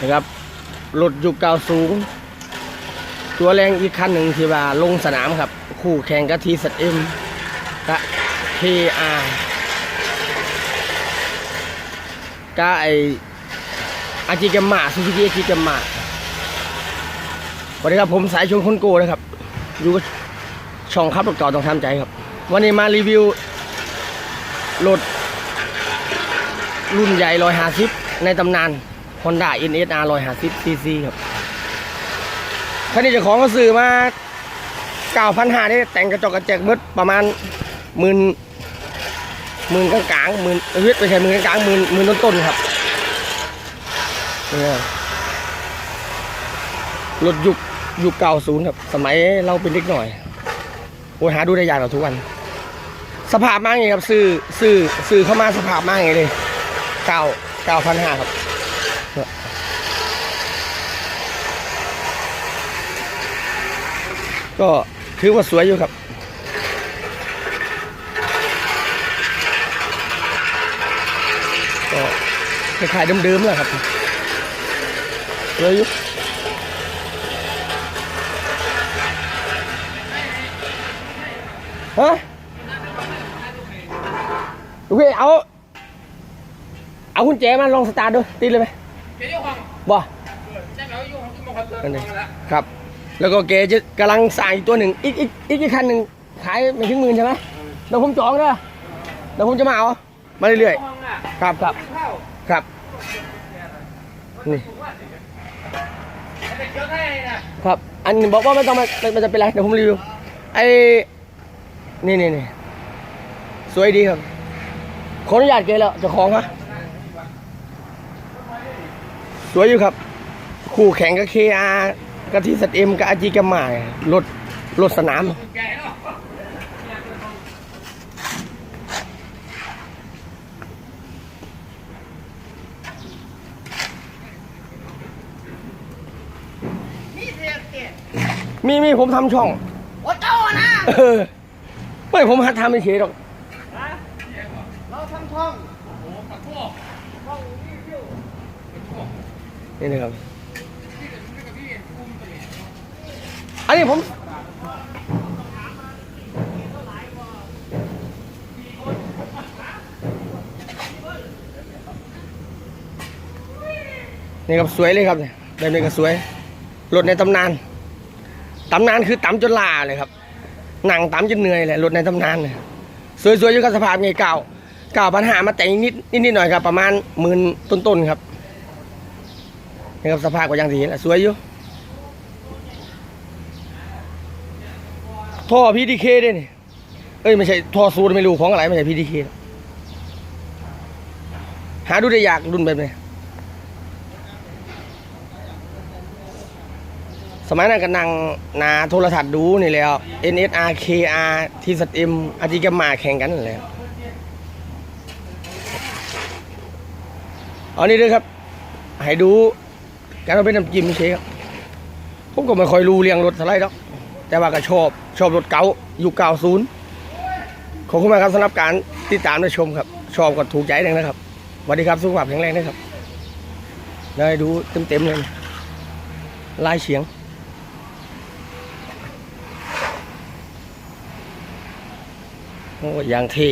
นะครับรถยุคเก่าสูง ตัวแรงอีกคันหนึ่งที่ว่าลงสนามครับ คู่แข่งกับทีสัตเอ็มกับทีอาร์กับไออาจิกมมาซูซูกิอาจิกมมาสวัสดีครับผมสายชนคนโกนะครับ อยู่กับช่องขับรถเก่าต้องทำใจครับ วันนี้มารีวิวรถรุ่นใหญ่150ในตำนาน Honda NSR 150 cc ครับคันนี้จ้าของก็ซื้อมา9,500ได้แต่งกระจกกระแจกเบิดประมาณหมื่นหมื่นกลางๆหมื่นเอ้ยไม่ใช่หมื่นกลางๆหมื่นหมื่นต้นๆครับเนี่ยรถยุคยุคเก่าศูนย์ครับ สมัยเราเป็นเด็กหน่อยโอ้ยหาดูได้ยากกว่าทุกวัน สภาพมากไงครับซื้อซื้อซื้อเข้ามาสภาพมากไงเลยเก้าเก้าพันห้าครับ ก็ถือว่าสวยอยู่ครับ ก็คล้ายๆเดิมๆแหละครับสวยอยู่ฮะโอเคเอา เอากุญแจมาลองสตาร์ทดูติดเลยไหมเดี๋ยวห้องบ่ใช่ไหมว่าอยู่ห้องที่มองคอนเสิร์ตนั่นเองห้องละครับ แล้วก็แกจะกำลังสร้างอีกตัวหนึ่งอีกอีกอีกอีกคันหนึ่งขายไม่ถึงหมื่นใช่ไหมเดี๋ยวผมจองเด้อเดี๋ยวผมจะมาเอามาเรื่อยๆครับครับครับนี่ครับ อันนี้บอกว่าไม่ต้องมามันจะเป็นไรเดี๋ยวผมรีวิวไอ้นี่นี่นี่สวยดีครับขออนุญาตแกแล้วจ้าของฮะสวยอยู่ครับ คู่แข่งกับเคอา กับที่สเอ็มกับอาจีกัมมารถรถสนามแก่เนาะมีมีผมทำช่องโอ้เจ้าอะนะเออไม่ผมหัดทำไม่เฉยหรอกเราทำช่องนี่นะครับ อันนี้ผมนี่ครับสวยเลยครับเนี่ยแบบนี้ก็สวยรถในตำนานตำนานคือตำจนลาเลยครับหนังตำจนเหนื่อยเลยรถในตำนานเนี่ยสวยๆอยู่กับสภาพไงเก่าเก่าปัญหามาแต่งนิดนิดๆหน่อยครับประมาณหมื่นต้นๆครับนี่ครับสภาพก็ยังสีนแหละสวยอยู่ ท่อพีดีเคด้วยนี่เอ้ยไม่ใช่ท่อซูนไม่รู้ของอะไรไม่ใช่พีดีเคหาดูได้ยากรุ่นแบบนี้สมัยนั้นก็นั่งนาโทรทัศน์ดูนี่แล้ว NSR KR ที่สตรีมอาจิกามาแข่งกันนั่แหละเอานี่ด้วยครับ ให้ดูการเอาเป็นน้ำจิ้มเฉยครับผมก็ไม่ค่อยรู้เรื่องรถเท่าไรหรอก แต่ว่าก็ชอบชอบรถเก๋ายุคเก่าศูนย์ขอบคุณมากครับสำหรับการติดตามและชมครับ ชอบก็ถูกใจเลยนะครับสวัสดีครับสุขภาพแข็งแรงนะครับได้ดูเต็มๆเลยลายเฉียงโอ้ยางเท่